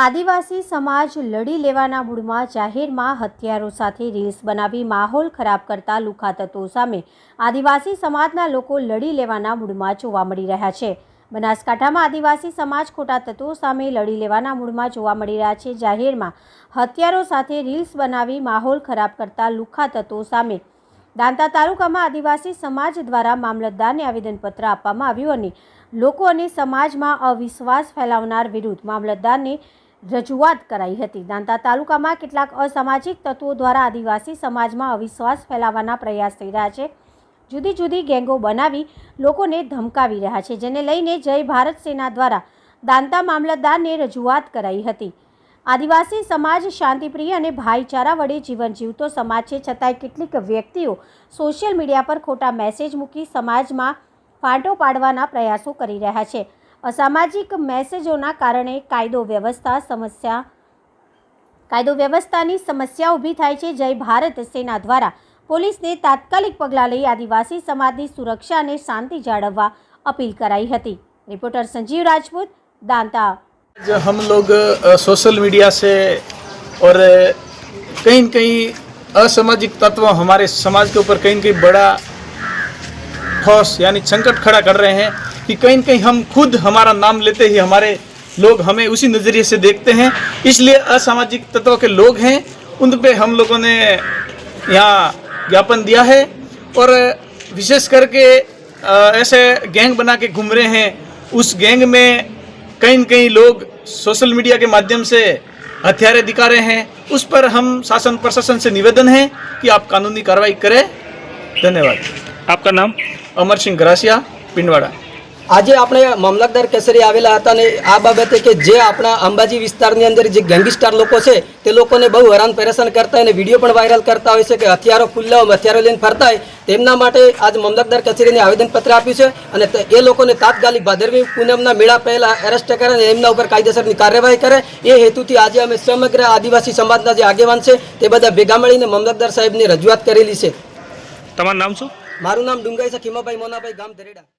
આદિવાસી સમાજ લડી લેવાના મૂડમાં જાહેરમાં હથિયારો સાથે રીલ્સ બનાવી માહોલ ખરાબ કરતા લુખા તત્વો સામે આદિવાસી સમાજના લોકો લડી લેવાના મૂડમાં જોવા મળી રહ્યા છે. બનાસકાંઠામાં આદિવાસી સમાજ ખોટા તત્વો સામે લડી લેવાના મૂડમાં જોવા મળી રહ્યા છે. જાહેરમાં હથિયારો સાથે રીલ્સ બનાવી માહોલ ખરાબ કરતા લુખા તત્વો સામે દાંતા તાલુકામાં આદિવાસી સમાજ દ્વારા મામલતદારને આવેદનપત્ર આપવામાં આવ્યું અને લોકો અને સમાજમાં અવિશ્વાસ ફેલાવનાર વિરુદ્ધ મામલતદારને રજૂઆત કરાઈ હતી. દાંતા તાલુકામાં કેટલાક અસામાજિક તત્વો દ્વારા આદિવાસી સમાજમાં અવિશ્વાસ ફેલાવવાના પ્રયાસ થઈ રહ્યા છે. જુદી જુદી ગેંગો બનાવી લોકોને ધમકાવી રહ્યા છે, જેને લઈને જય ભારત સેના દ્વારા દાંતા મામલતદારને રજૂઆત કરાઈ હતી. આદિવાસી સમાજ શાંતિપ્રિય અને ભાઈચારા વડે જીવન જીવતો સમાજ છે, છતાંય કેટલીક વ્યક્તિઓ સોશિયલ મીડિયા પર ખોટા મેસેજ મૂકી સમાજમાં ફાંટો પાડવાના પ્રયાસો કરી રહ્યા છે. અસામાજિક મેસેજોના કારણે કાયદો વ્યવસ્થા સમસ્યા કાયદો વ્યવસ્થાની સમસ્યા ઊભી થાય છે જય ભારત સેના દ્વારા પોલીસને તાત્કાલિક પગલાં લઈ આદિવાસી સમાજની સુરક્ષા અને શાંતિ જાળવવા અપીલ કરાઈ હતી રિપોર્ટર સંજીવ રાજપૂત દાંતા आज हम लोग अ, सोशल मीडिया से और अ, कहीं न कहीं असामाजिक तत्व हमारे समाज के ऊपर कहीं न कहीं बड़ा ठोस यानी संकट खड़ा कर रहे हैं कि कहीं न कहीं हम खुद हमारा नाम लेते ही हमारे लोग हमें उसी नज़रिए से देखते हैं। इसलिए असामाजिक तत्व के लोग हैं उन पे हम लोगों ने यहाँ ज्ञापन दिया है। और विशेष करके ऐसे गैंग बना के घूम रहे हैं उस गैंग में कहीं न कहीं लोग सोशल मीडिया के माध्यम से हथियारे दिखा रहे हैं। उस पर हम शासन प्रशासन से निवेदन है कि आप कानूनी कार्रवाई करें। धन्यवाद। आपका नाम? अमर सिंह घरासिया पिंडवाड़ा। આજે આપણે મામલતદાર કચેરી આવેલા હતા અને આ બાબતે કે જે આપણા અંબાજી વિસ્તારની અંદર જે ગેંગસ્ટાર લોકો છે તે લોકોને બહુ હેરાન પરેશાન કરતા હોય અને વીડિયો પણ વાયરલ કરતા હોય છે કે હથિયારો ખુલ્લા હથિયારો લઈને ફરતા હોય તેમના માટે આજ મામલતદાર કચેરીને આવેદનપત્ર આપ્યું છે અને એ લોકોને તાત્કાલિક ભાદરવી પૂનમના મેળા પહેલા એરેસ્ટ કરે અને એમના ઉપર કાયદેસરની કાર્યવાહી કરે. એ હેતુથી આજે અમે સમગ્ર આદિવાસી સમાજના જે આગેવાન છે તે બધા ભેગા મળીને મામલતદાર સાહેબની રજૂઆત કરેલી છે. તમારું નામ શું? મારું નામ ડુંગાઈ છે ખીમાભાઈ મોનાભાઈ ગામ ધરેડા